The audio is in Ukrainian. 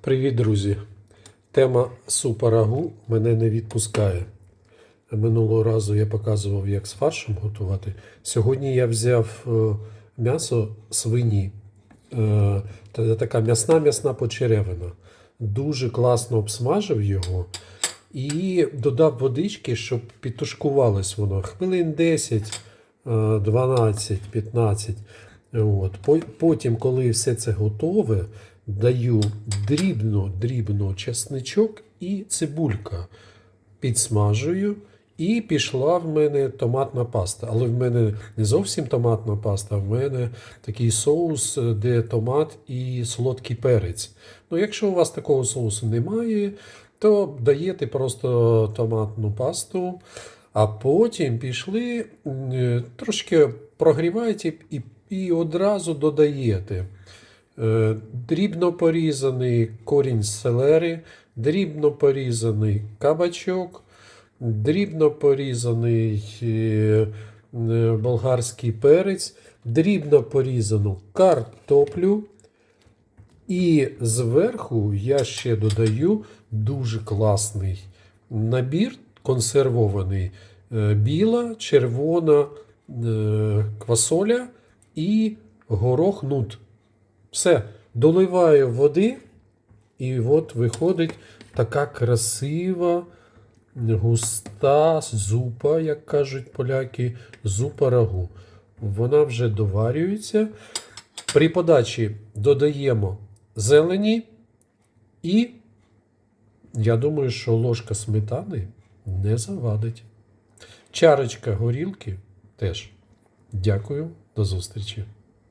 Привіт, друзі! Тема супа-рагу мене не відпускає. Минулого разу я показував, як з фаршем готувати. Сьогодні я взяв е, м'ясо свині. Е, та- Така м'ясна м'ясна почеревина. Дуже класно обсмажив його і додав водички, щоб підтушкувалось воно. Хвилин 10, е, 12, 15. От. Потім, коли все це готове, даю дрібно, дрібно чесничок і цибулька. Підсмажую. І пішла в мене томатна паста. Але в мене не зовсім томатна паста, в мене такий соус, де томат і солодкий перець. Ну, якщо у вас такого соусу немає, то даєте просто томатну пасту, а потім пішли, трошки прогріваєте і, і одразу додаєте. Е, Дрібно порізаний корінь селери, дрібно порізаний кабачок, дрібно порізаний е, е, болгарський перець, дрібно порізану картоплю. І зверху я ще додаю дуже класний набір консервований. Біла, червона квасоля і горох нут. Все, доливаю води, і от виходить така красива, густа зупа, як кажуть поляки, зупа рагу. Вона вже доварюється. При подачі додаємо зелені і я думаю, що ложка сметани не завадить. Чарочка горілки теж. Дякую, до зустрічі.